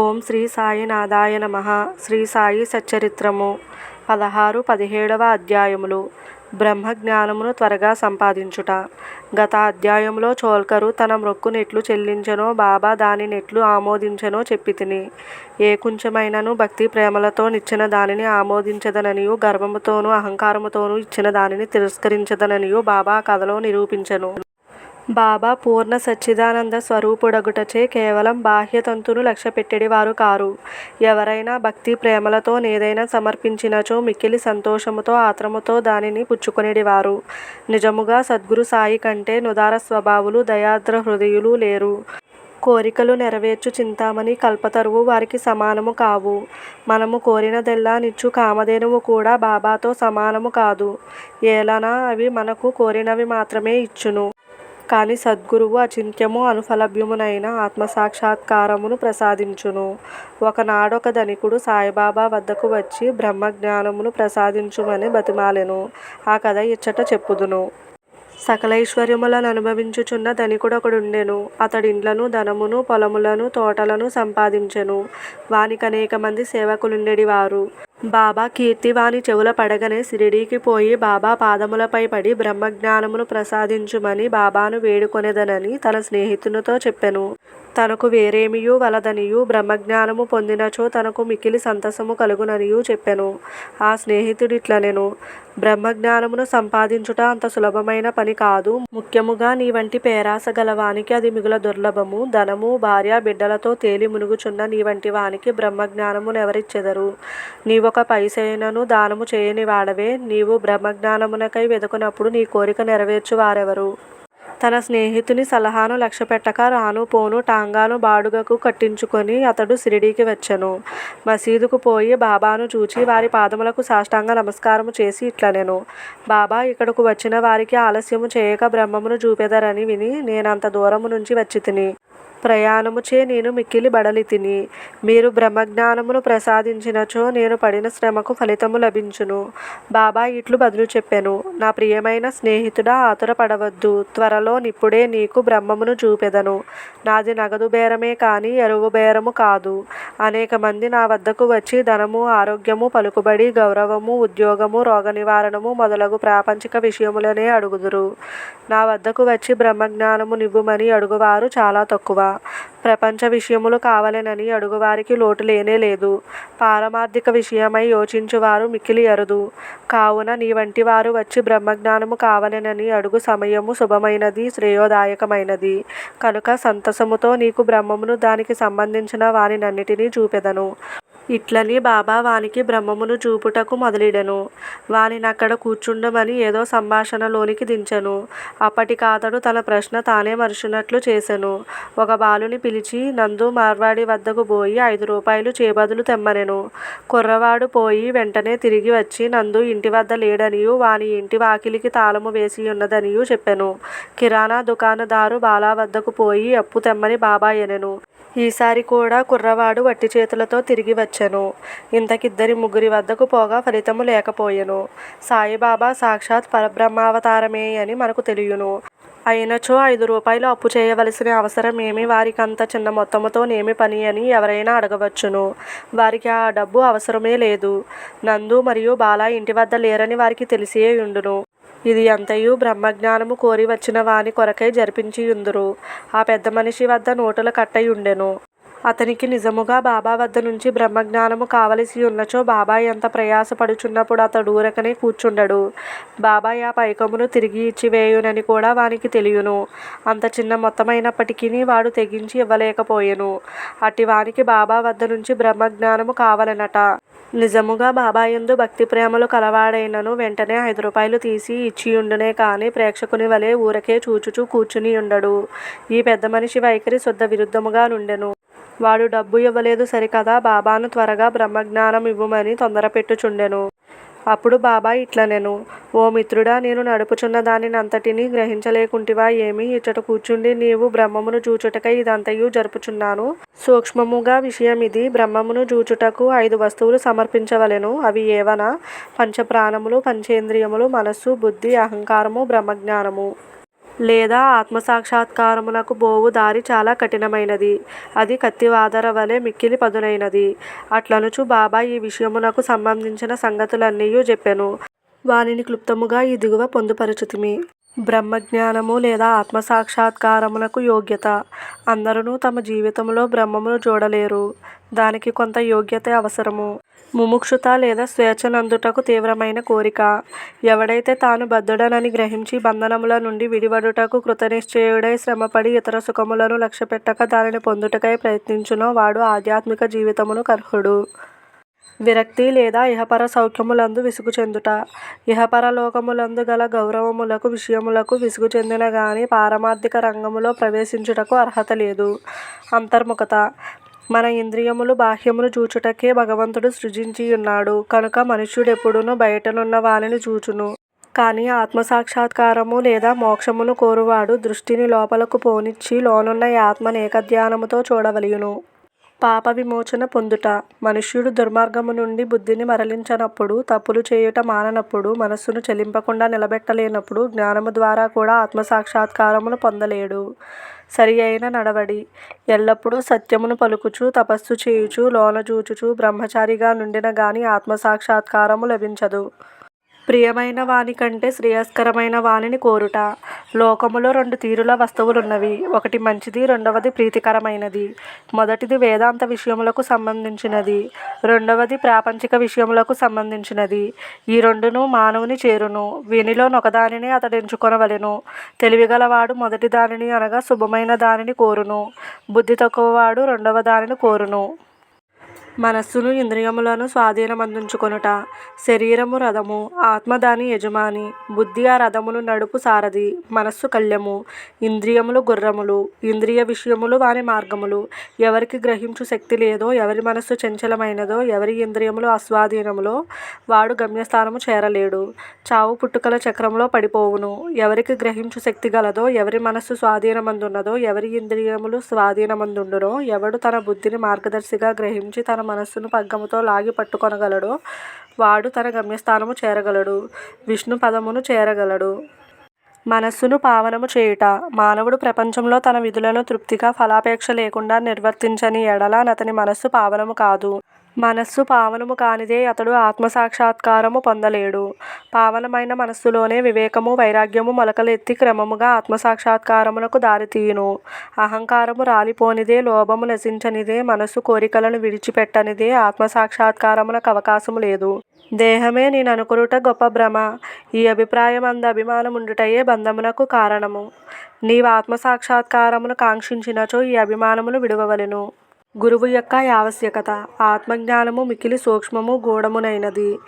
ఓం శ్రీ సాయినాథాయ నమ. శ్రీ సాయి సచ్చరిత్రము. పదహారు పదిహేడవ అధ్యాయములు. బ్రహ్మజ్ఞానమును త్వరగా సంపాదించుట. గత అధ్యాయంలో చోల్కరు తన మ్రొక్కునెట్లు చెల్లించెనో బాబా దానినెట్లు ఆమోదించెనో చెప్పి తిని ఏ కొంచెమైనను భక్తి ప్రేమలతో నిచ్చిన దానిని ఆమోదించదననియు గర్వముతోనూ అహంకారముతోనూ ఇచ్చిన దానిని తిరస్కరించదననియు బాబా కథలో నిరూపించను. బాబా పూర్ణ సచ్చిదానంద స్వరూపుడగుటచే కేవలం బాహ్యతంతును లక్ష్యపెట్టెడివారు కారు. ఎవరైనా భక్తి ప్రేమలతో నేదైనా సమర్పించినచో మిక్కిలి సంతోషముతో ఆత్రముతో దానిని పుచ్చుకొనిడివారు. నిజముగా సద్గురు సాయి కంటే నుదార స్వభావులు దయాద్ర హృదయులు లేరు. కోరికలు నెరవేర్చు చింతామణి కల్పతరువు వారికి సమానము కావు. మనము కోరినదెల్లా నిచ్చు కామధేనువు కూడా బాబాతో సమానము కాదు. ఏలనా అవి మనకు కోరినవి మాత్రమే ఇచ్చును. కానీ సద్గురువు అచింత్యము అనుఫలభ్యమునైన ఆత్మసాక్షాత్కారమును ప్రసాదించును. ఒకనాడొక ధనికుడు సాయిబాబా వద్దకు వచ్చి బ్రహ్మజ్ఞానమును ప్రసాదించుమని బతిమాలెను. ఆ కథ ఇచ్చట చెప్పుదును. సకలైశ్వర్యములను అనుభవించుచున్న ధనికుడొకడుండెను. అతడిండ్లను ధనమును పొలములను తోటలను సంపాదించెను. వానికనేక మంది సేవకులుండెడివారు. బాబా కీర్తి వాని చెవుల పడగనే సిరిడీకి పోయి బాబా పాదములపై పడి బ్రహ్మజ్ఞానమును ప్రసాదించుమని బాబాను వేడుకొనేదనని తన స్నేహితునితో చెప్పెను. తనకు వేరేమియూ వలదనియు బ్రహ్మజ్ఞానము పొందినచో తనకు మికిలి సంతసము కలుగుననియూ చెప్పెను. ఆ స్నేహితుడిట్లనెను. బ్రహ్మజ్ఞానమును సంపాదించుట అంత సులభమైన పని కాదు. ముఖ్యముగా నీ వంటి పేరాస గలవానికి అది మిగుల దుర్లభము. ధనము భార్య బిడ్డలతో తేలి మునుగుచున్న నీ వంటి వానికి బ్రహ్మజ్ఞానమును ఎవరిచ్చెదరు నీవొక పైసైనను దానము చేయని వాడవే నీవు బ్రహ్మజ్ఞానమునకై వెదకునప్పుడు నీ కోరిక నెరవేర్చు వారెవరు తన స్నేహితుని సలహాను లక్ష్యపెట్టక రాను పోను టాంగాను బాడుగకు కట్టించుకొని అతడు సిరిడీకి వచ్చెను. మసీదుకు పోయి బాబాను చూచి వారి పాదములకు సాష్టాంగ నమస్కారము చేసి ఇట్లనెను. బాబా ఇక్కడకు వచ్చిన వారికి ఆలస్యము చేయక బ్రహ్మమును చూపెదరని విని నేనంత దూరము నుంచి వచ్చి తిని ప్రయాణముచే నేను మిక్కిలి బడలి తిని మీరు బ్రహ్మజ్ఞానమును ప్రసాదించినచో నేను పడిన శ్రమకు ఫలితము లభించును. బాబా ఇట్లు బదులు చెప్పాను నా ప్రియమైన స్నేహితుడా ఆతురపడవద్దు త్వరలో నిప్పుడే నీకు బ్రహ్మమును చూపెదను. నాది నగదు బేరమే కానీ ఎరువు బేరము కాదు. అనేక మంది నా వద్దకు వచ్చి ధనము ఆరోగ్యము పలుకుబడి గౌరవము ఉద్యోగము రోగ నివారణము మొదలగు ప్రాపంచిక విషయములనే అడుగుదురు. నా వద్దకు వచ్చి బ్రహ్మజ్ఞానము నివ్వుమని అడుగువారు చాలా తక్కువ. ప్రపంచ విషయములు కావలెనని అడుగువారికి లోటు లేనే లేదు. పారమార్థిక విషయమై యోచించువారు మిక్కిలి అరుదు కావున నీ వంటి వారు వచ్చి బ్రహ్మజ్ఞానము కావలెనని అడుగు సమయము శుభమైనది శ్రేయోదాయకమైనది. కనుక సంతసముతో నీకు బ్రహ్మమును దానికి సంబంధించిన వానినన్నిటినీ చూపెదను. ఇట్లని బాబా వానికి బ్రహ్మమును చూపుటకు మొదలెడెను. వానినక్కడ కూర్చుండమని ఏదో సంభాషణలోనికి దించెను. అప్పటికాతడు తన ప్రశ్న తానే మరచినట్లు చేసెను. ఒక బాలుని పిలిచి నందు మార్వాడి వద్దకు పోయి ఐదు రూపాయలు చేబదులు తెమ్మనెను. కుర్రవాడు పోయి వెంటనే తిరిగి వచ్చి నందు ఇంటి వద్ద లేడనియు వాని ఇంటి వాకిలికి తాళము వేసి ఉన్నదనియు చెప్పెను. కిరాణా దుకాణదారు బాలా వద్దకు పోయి అప్పు తెమ్మని బాబా ఎనెను. ఈసారి కూడా కుర్రవాడు వట్టి చేతులతో తిరిగి వచ్చెను. ఇంతకిద్దరి ముగ్గురి వద్దకు పోగా ఫలితము లేకపోయెను. సాయిబాబా సాక్షాత్ పరబ్రహ్మావతారమే అని మనకు తెలియను. అయినచో ఐదు రూపాయలు అప్పు చేయవలసిన అవసరం ఏమి? వారికి అంత చిన్న మొత్తముతో నేమి పని అని ఎవరైనా అడగవచ్చును. వారికి ఆ డబ్బు అవసరమే లేదు. నందు మరియు బాల ఇంటి వద్ద లేరని వారికి తెలిసే ఉండును ఇది అంతయు బ్రహ్మజ్ఞానము కోరి వచ్చిన వాని కొరకై జరిపించియుందురు. ఆ పెద్ద మనిషి వద్ద నోటుల కట్టయుండెను అతనికి నిజముగా బాబా వద్ద నుంచి బ్రహ్మజ్ఞానము కావలసి ఉన్నచో బాబాయ్ ఎంత ప్రయాసపడుచున్నప్పుడు అతడు ఊరకనే కూర్చుండడు. బాబాయ్ ఆ పైకమును తిరిగి ఇచ్చివేయునని కూడా వానికి తెలియను. అంత చిన్న మొత్తమైనప్పటికీ వాడు తెగించి ఇవ్వలేకపోయెను. అట్టి వానికి బాబా వద్ద నుంచి బ్రహ్మజ్ఞానము కావలనట. నిజముగా బాబాయందు భక్తి ప్రేమలు కలవాడైనను వెంటనే ఐదు రూపాయలు తీసి ఇచ్చియుండునే కానీ ప్రేక్షకుని వలె ఊరకే చూచుచూ కూర్చుని ఉండడు ఈ పెద్ద మనిషి వైఖరి శుద్ధ విరుద్ధముగా నుండెను. వాడు డబ్బు ఇవ్వలేదు సరికదా బాబాను త్వరగా బ్రహ్మజ్ఞానం ఇవ్వమని తొందరపెట్టుచుండెను. అప్పుడు బాబా ఇట్లనెను ఓ మిత్రుడా నేను నడుపుచున్న దానిని గ్రహించలేకుంటివా ఏమి? ఇచ్చట కూర్చుండి నీవు బ్రహ్మమును చూచుటకై ఇదంతయు జరుపుచున్నాను. సూక్ష్మముగా విషయం ఇది బ్రహ్మమును చూచుటకు ఐదు వస్తువులు సమర్పించవలెను. అవి ఏవనా? పంచప్రాణములు పంచేంద్రియములు మనస్సు బుద్ధి అహంకారము బ్రహ్మజ్ఞానము. లేదా ఆత్మసాక్షాత్కారమునకు బోవు దారి చాలా కఠినమైనది. అది కత్తివాదర వలె మిక్కిలి పదునైనది. అట్లనుచు బాబా ఈ విషయమునకు సంబంధించిన సంగతులన్నీయూ చెప్పెను. వానిని క్లుప్తముగా ఈ దిగువ పొందుపరచుతిమి. బ్రహ్మజ్ఞానము లేదా ఆత్మసాక్షాత్కారమునకు యోగ్యత. అందరూ తమ జీవితంలో బ్రహ్మమును చూడలేరు దానికి కొంత యోగ్యత అవసరము. ముముక్షుత లేదా స్వేచ్ఛనందుటకు తీవ్రమైన కోరిక. ఎవడైతే తాను బద్ధుడనని గ్రహించి బంధనముల నుండి విడివడుటకు కృతనిశ్చయుడై శ్రమపడి ఇతర సుఖములను లక్ష్యపెట్టక దానిని పొందుటకై ప్రయత్నించునో వాడు ఆధ్యాత్మిక జీవితమును కర్హుడు. విరక్తి లేదా ఇహపర సౌఖ్యములందు విసుగు చెందుట. ఇహపర లోకములందు గల గౌరవములకు విషయములకు విసుగు చెందిన గాని పారమార్థిక రంగములో ప్రవేశించుటకు అర్హత లేదు. అంతర్ముఖత. మన ఇంద్రియములు బాహ్యములు చూచుటకే భగవంతుడు సృజించియున్నాడు. కనుక మనుష్యుడెప్పుడునూ బయటనున్న వానిని చూచును. కానీ ఆత్మసాక్షాత్కారము లేదా మోక్షమును కోరువాడు దృష్టిని లోపలకు పోనిచ్చి లోనున్న ఆత్మ ఏకధ్యానముతో చూడవలయును. పాప విమోచన పొందుట. మనుష్యుడు దుర్మార్గము నుండి బుద్ధిని మరలించనప్పుడు తప్పులు చేయుట మాననప్పుడు మనస్సును చెలింపకుండా నిలబెట్టలేనప్పుడు జ్ఞానము ద్వారా కూడా ఆత్మసాక్షాత్కారమును పొందలేడు. సరి అయిన నడవడి. ఎల్లప్పుడూ సత్యమును పలుకుచు తపస్సు చేయుచు లోనజూచుచు బ్రహ్మచారిగా నుండిన గాని ఆత్మసాక్షాత్కారము లభించదు. ప్రియమైన వానికంటే శ్రేయస్కరమైన వానిని కోరుట. లోకములో రెండు తీరుల వస్తువులున్నవి. ఒకటి మంచిది రెండవది ప్రీతికరమైనది. మొదటిది వేదాంత విషయములకు సంబంధించినది. రెండవది ప్రాపంచిక విషయములకు సంబంధించినది. ఈ రెండును మానవుని చేరును. వీనిలో నొకదానిని అతడు ఎంచుకొనవలెను. తెలివిగలవాడు మొదటి దానిని అనగా శుభమైన దానిని కోరును. బుద్ధి తక్కువవాడు రెండవ దానిని కోరును. మనస్సును ఇంద్రియములను స్వాధీనమందించుకొనుట శరీరము రథము ఆత్మ దాని యజమాని బుద్ధి ఆ రథమును నడుపు సారథి మనస్సు కళ్యము ఇంద్రియములు గుర్రములు ఇంద్రియ విషయములు వాని మార్గములు. ఎవరికి గ్రహించు శక్తి లేదో ఎవరి మనస్సు చంచలమైనదో ఎవరి ఇంద్రియములు అస్వాధీనములో వాడు గమ్యస్థానము చేరలేడు. చావు పుట్టుకల చక్రంలో పడిపోవును. ఎవరికి గ్రహించు శక్తి గలదో ఎవరి మనస్సు స్వాధీనమందున్నదో ఎవరి ఇంద్రియములు స్వాధీనమందుండునో ఎవడు తన బుద్ధిని మార్గదర్శిగా గ్రహించి తన మనస్సును పగ్గముతో లాగి పట్టుకొనగలడో. వాడు తన గమ్యస్థానము చేరగలడు. విష్ణు పదమును చేరగలడు. మనస్సును పావనము చేయుట. మానవుడు ప్రపంచంలో తన విధులను తృప్తిగా ఫలాపేక్ష లేకుండా నిర్వర్తించని ఎడల అతని మనస్సు పావనము కాదు. మనస్సు పావనము కానిదే అతడు ఆత్మసాక్షాత్కారము పొందలేడు. పావనమైన మనస్సులోనే వివేకము వైరాగ్యము మొలకలెత్తి క్రమముగా ఆత్మసాక్షాత్కారమునకు దారితీయును. అహంకారము రాలిపోనిదే లోభము నశించనిదే మనస్సు కోరికలను విడిచిపెట్టనిదే ఆత్మసాక్షాత్కారమునకు అవకాశము లేదు. దేహమే నేను అనుకొనుట గొప్ప భ్రమ. ఈ అభిప్రాయం అంద అభిమానముండుటయే బంధమునకు కారణము. నీవు ఆత్మసాక్షాత్కారమును కాంక్షించినచో ఈ అభిమానమును విడువవలెను. గురువు యొక్క ఆవశ్యకత ఆత్మజ్ఞానము మికిలి సూక్ష్మము గూఢమునైనది.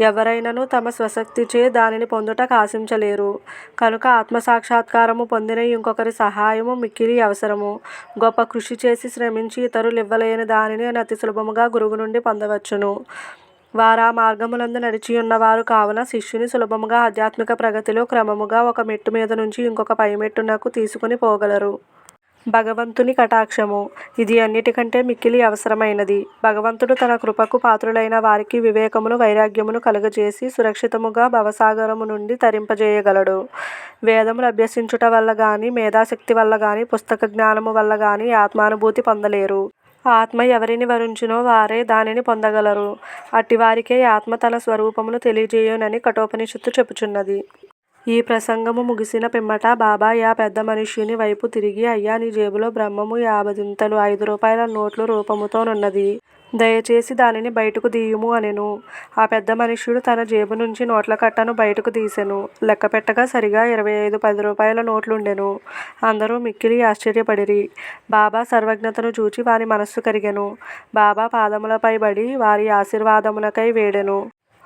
ఎవరైనను తమ స్వశక్తిచే దానిని పొందుటకు ఆశించలేరు. కనుక ఆత్మసాక్షాత్కారము పొందిన ఇంకొకరి సహాయము మిక్కిలి అవసరము. గొప్ప కృషి చేసి శ్రమించి ఇతరులు ఇవ్వలేని దానిని అతి సులభముగా గురువు నుండి పొందవచ్చును. వారా మార్గములందు నడిచియున్నవారు కావున శిష్యుని సులభముగా ఆధ్యాత్మిక ప్రగతిలో క్రమముగా ఒక మెట్టు మీద నుంచి ఇంకొక పై మెట్టునకు తీసుకుని పోగలరు. భగవంతుని కటాక్షము. ఇది అన్నిటికంటే మిక్కిలి అవసరమైనది. భగవంతుడు తన కృపకు పాత్రులైన వారికి వివేకమును వైరాగ్యమును కలుగజేసి సురక్షితముగా భవసాగరము నుండి తరింపజేయగలడు. వేదములు అభ్యసించుట వల్ల కానీ మేధాశక్తి వల్ల కానీ పుస్తక జ్ఞానము వల్ల కానీ ఆత్మానుభూతి పొందలేరు. ఆత్మ ఎవరిని వరించునో వారే దానిని పొందగలరు. అట్టివారికే ఆత్మ తన స్వరూపమును తెలియజేయునని కఠోపనిషత్తు చెప్పుచున్నది. ఈ ప్రసంగము ముగిసిన పిమ్మట బాబా యా పెద్ద మనిషిని వైపు తిరిగి అయ్యా నీ జేబులో బ్రహ్మము యాభదింతలు ఐదు రూపాయల నోట్లు రూపముతోనున్నది. దయచేసి దానిని బయటకు తీయుము అనెను. ఆ పెద్ద మనుష్యుడు తన జేబు నుంచి నోట్ల కట్టను బయటకు తీసెను. లెక్క పెట్టగా సరిగా ఇరవై ఐదు పది రూపాయల నోట్లుండెను. అందరూ మిక్కిలి ఆశ్చర్యపడిరి. బాబా సర్వజ్ఞతను చూచి వారి మనస్సు కరిగెను. బాబా పాదములపై బడి వారి ఆశీర్వాదమునకై వేడెను.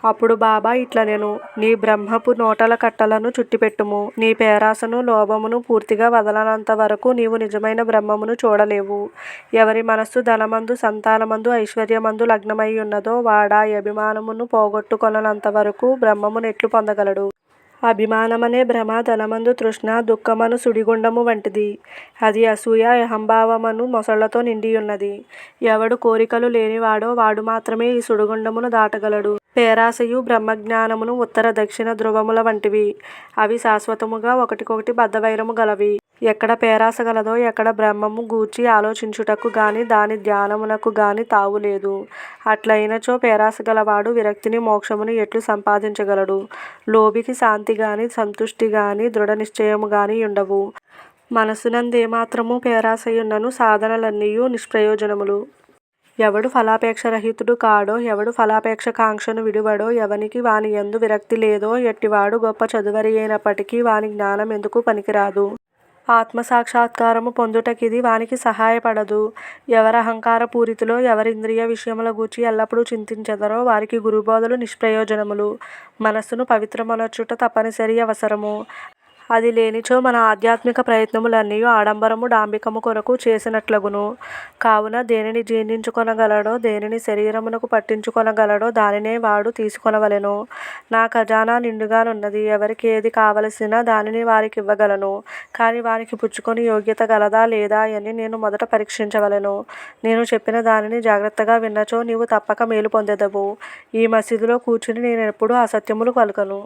అప్పుడు బాబా ఇట్లనెను నీ బ్రహ్మపు నోటల కట్టలను చుట్టిపెట్టుము నీ పేరాసను లోభమును పూర్తిగా వదలనంత వరకు నీవు నిజమైన బ్రహ్మమును చూడలేవు. ఎవరి మనస్సు ధనమందు సంతానమందు ఐశ్వర్యమందు లగ్నమై ఉన్నదో వాడా అభిమానమును పోగొట్టుకొనంత వరకు బ్రహ్మమును ఎట్లు పొందగలడు. అభిమానమనే భ్రమ ధనమందు తృష్ణ దుఃఖమను సుడిగుండము వంటిది. అది అసూయ అహంభావమను మొసళ్ళతో నిండియున్నది. ఎవడు కోరికలు లేనివాడో వాడు మాత్రమే ఈ సుడిగుండమును దాటగలడు. పేరాశయు బ్రహ్మజ్ఞానమును ఉత్తర దక్షిణ ధ్రువముల వంటివి. అవి శాశ్వతముగా ఒకటికొకటి బద్ధవైరము గలవి. ఎక్కడ పేరాస గలదో ఎక్కడ బ్రహ్మము గూర్చి ఆలోచించుటకు గాని దాని ధ్యానమునకు గాని తావులేదు అట్లయినచో పేరాస గలవాడు విరక్తిని మోక్షమును ఎట్లు సంపాదించగలడు? లోభికి శాంతి గాని సంతుష్టి గాని దృఢ నిశ్చయము గాని ఉండవు మనసునందేమాత్రము పేరాసయున్నను సాధనలన్నీయు నిష్ప్రయోజనములు. ఎవడు ఫలాపేక్ష రహితుడు కాడో ఎవడు ఫలాపేక్ష కాంక్షను విడువడో ఎవనికి వాని ఎందు విరక్తి లేదో ఎట్టివాడు గొప్ప చదువరి అయినప్పటికీ వాని జ్ఞానం ఎందుకు పనికిరాదు? ఆత్మసాక్షాత్కారము పొందుటకిది వానికి సహాయపడదు. ఎవరి అహంకార పూరితిలో ఎవరి ఇంద్రియ విషయముల గూర్చి ఎల్లప్పుడూ చింతించెదరో వారికి గురుబోధలు నిష్ప్రయోజనములు. మనస్సును పవిత్రమనర్చుట తప్పనిసరి అవసరము. అది లేనిచో మన ఆధ్యాత్మిక ప్రయత్నములన్నీ ఆడంబరము డాంబికము కొరకు చేసినట్లగును. కావున దేనిని జీర్ణించుకొనగలడో దేనిని శరీరమునకు పట్టించుకొనగలడో దానినే వాడు తీసుకొనవలెను. నా ఖజానా నిండుగానున్నది. ఎవరికి ఏది కావలసిన దానిని వారికి ఇవ్వగలను కానీ వారికి పుచ్చుకొని యోగ్యత గలదా లేదా అని నేను మొదట పరీక్షించవలను. నేను చెప్పిన దానిని జాగ్రత్తగా విన్నచో నీవు తప్పక మేలు పొందెదవు. ఈ మసీదులో కూర్చుని నేను ఎప్పుడూ అసత్యములు పలుకను.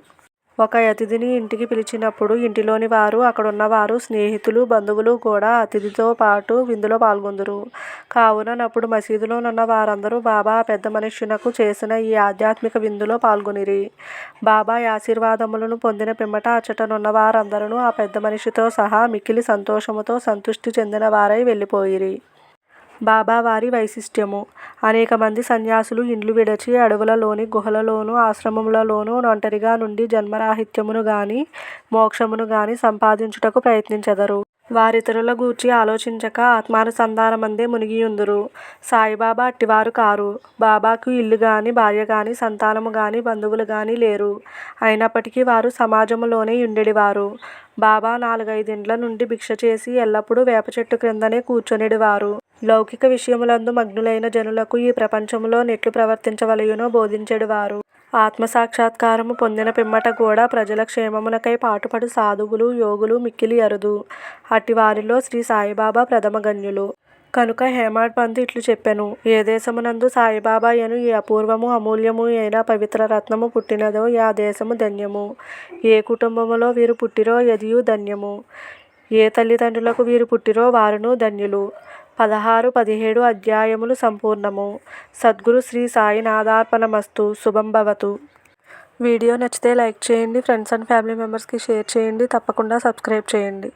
ఒక అతిథిని ఇంటికి పిలిచినప్పుడు ఇంటిలోని వారు అక్కడున్నవారు స్నేహితులు బంధువులు కూడా అతిథితో పాటు విందులో పాల్గొందురు. కావున అప్పుడు మసీదులో ఉన్న వారందరూ బాబా పెద్ద మనుషునకు చేసిన ఈ ఆధ్యాత్మిక విందులో పాల్గొనిరి. బాబా ఆశీర్వాదములను పొందిన పిమ్మట అచ్చటనున్న వారందరూ ఆ పెద్ద మనిషితో సహా మిక్కిలి సంతోషముతో సంతుష్టి చెందిన వారై వెళ్ళిపోయిరి. బాబా వారి వైశిష్ట్యము. అనేక మంది సన్యాసులు ఇండ్లు విడచి అడవులలోని గుహలలోను ఆశ్రమములలోను ఒంటరిగా నుండి జన్మరాహిత్యమును గాని మోక్షమును గాని సంపాదించుటకు ప్రయత్నించెదరు. వారితరుల గూర్చి ఆలోచించక ఆత్మానుసంధానమందే మునిగియుందురు. సాయిబాబా అట్టివారు కారు. బాబాకు ఇల్లు గాని భార్య గాని సంతానము గాని బంధువులు గాని లేరు. అయినప్పటికీ వారు సమాజములోనే ఉండెడివారు బాబా నాలుగైదిండ్ల నుండి భిక్ష చేసి ఎల్లప్పుడూ వేప చెట్టు క్రిందనే కూర్చొనిడివారు. లౌకిక విషయములందు మగ్నులైన జనులకు ఈ ప్రపంచములో నెట్లు ప్రవర్తించవలయునో బోధించెడివారు ఆత్మసాక్షాత్కారము పొందిన పిమ్మట కూడా ప్రజల క్షేమమునకై పాటుపడు సాధువులు యోగులు మిక్కిలి అరుదు. అట్టి వారిలో శ్రీ సాయిబాబా ప్రథమగణ్యులు కనుక హేమాడ్ పంత్ ఇట్లు చెప్పెను ఏ దేశమునందు సాయిబాబా అను ఏ అపూర్వము అమూల్యము అయిన పవిత్ర రత్నము పుట్టినదో ఆ దేశము ధన్యము. ఏ కుటుంబములో వీరు పుట్టిరో ఎదియు ధన్యము. ఏ తల్లిదండ్రులకు వీరు పుట్టిరో వారును ధన్యులు. పదహారు పదిహేడు అధ్యాయములు సంపూర్ణము. సద్గురు శ్రీ సాయినాథార్పణమస్తు. శుభం భవతు. వీడియో నచ్చితే లైక్ చేయండి. ఫ్రెండ్స్ అండ్ ఫ్యామిలీ మెంబర్స్కి షేర్ చేయండి. తప్పకుండా సబ్స్క్రైబ్ చేయండి.